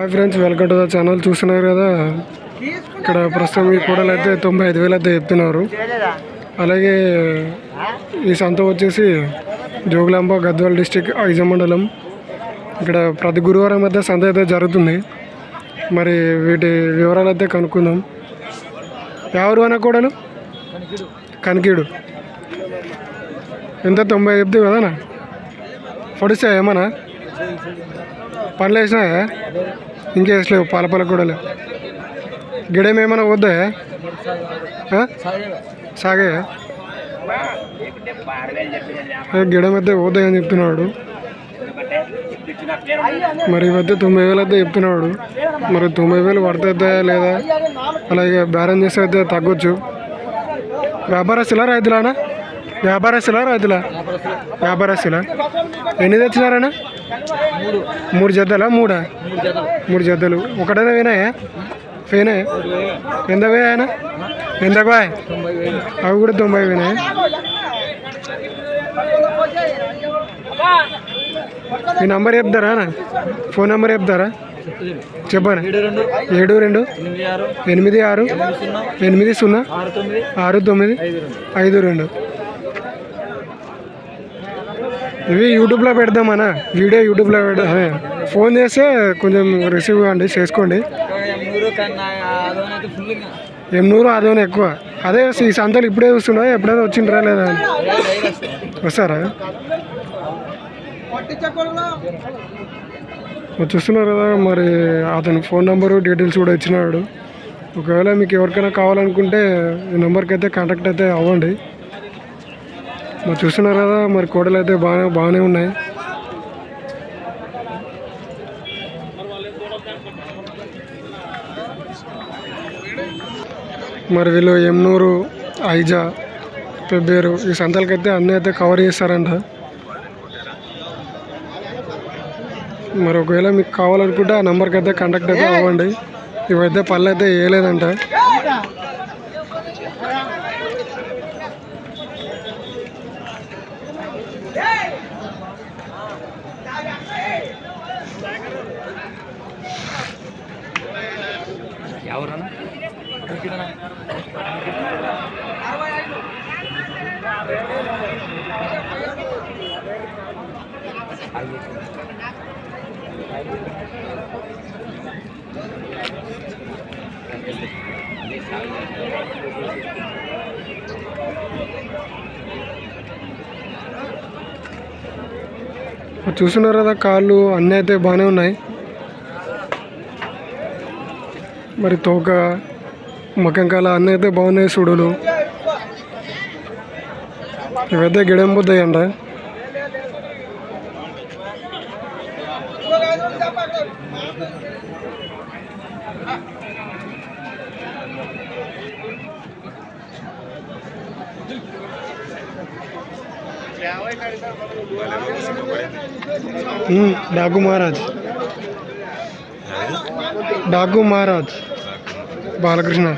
Hi friends welcome to the channel. చూస్తున్నారు కదా ఇక్కడ ప్రస్తుతం ఈ కూడలు అయితే తొంభై ఐదు వేలు అయితే చెప్తున్నారు అలాగే ఈ సంత వచ్చేసి జోగులాంబ గద్వాల డిస్టిక్ ఐజ మండలం. ఇక్కడ ప్రతి గురువారం అయితే సంత అయితే జరుగుతుంది. మరి వీటి వివరాలు అయితే కనుక్కుందాం. ఎవరు అన్న కూడలు? కనికీడు. ఎంత? తొంభై చెప్తావు కదనా పొడిస్తా ఏమన్నా? పనులు వేసినాయా? ఇంకేసలేవు పాల పాల కూడా గిడేం ఏమైనా వద్దా సాగే. గిడం అయితే వద్దా అని చెప్తున్నాడు. మరి ఈ తొంభై వేలు అయితే చెప్తున్నాడు. మరి తొంభై వేలు పడుతుందా లేదా? అలాగే బేరం చేస్తే అయితే తగ్గొచ్చు. వ్యాపారస్తులా రైతులానా? వ్యాపారస్తులా రైతులా? వ్యాపారస్తులా? ఎన్ని తెచ్చినారన్నా? మూడు జద్దలా మూడా? మూడు జద్దలు ఒకటైనా పోయినాయా? ఫేనా ఎంత పోయాయనా ఎంత పోయా? అవి కూడా తొంభై పోయినాయి? మీ నంబర్ చెప్తారా అన్న? ఫోన్ నెంబర్ చెప్తారా? చెప్పనా? ఏడు రెండు ఎనిమిది ఆరు ఎనిమిది సున్నా ఆరు తొమ్మిది ఐదు రెండు. ఇవి యూట్యూబ్లో పెడదామన్నా వీడియో యూట్యూబ్లో పెడదాం అదే. ఫోన్ చేస్తే కొంచెం రిసీవ్ కాండి చేసుకోండి. ఎన్నూరు అదోనే ఎక్కువ. అదే ఈ సంతలు ఇప్పుడే చూస్తుండ ఎప్పుడైనా వచ్చిండ్రా లేదా వస్తారా? చూస్తున్నారు కదా మరి అతని ఫోన్ నెంబరు డీటెయిల్స్ కూడా ఇచ్చినాడు. ఒకవేళ మీకు ఎవరికైనా కావాలనుకుంటే ఈ నెంబర్కి అయితే కాంటాక్ట్ అయితే అవ్వండి. మరి చూస్తున్నారు కదా మరి కోడలు అయితే బాగానే బాగానే ఉన్నాయి. మరి వీళ్ళు ఎమ్నూరు ఐజా పెబ్బేరు ఈ సంతలకైతే అన్నీ అయితే కవర్ చేస్తారంట. మరి ఒకవేళ మీకు కావాలనుకుంటే ఆ నెంబర్కి అయితే కాంటాక్ట్ అయితే అవ్వండి. ఇవైతే పళ్ళు అయితే వేయలేదంట. ఎవరన్నా చూస్తున్నారు కదా కాళ్ళు అన్నీ అయితే బాగానే ఉన్నాయి. మరి తోక మకంకాల అన్నీ అయితే బాగున్నాయి సుడులు ఇవైతే గిడెం పోతాయి అంట డాకు మహారాజ్. डाकू महाराज बालकृष्ण।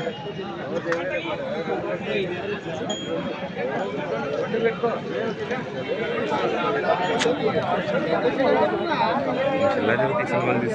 संबंधित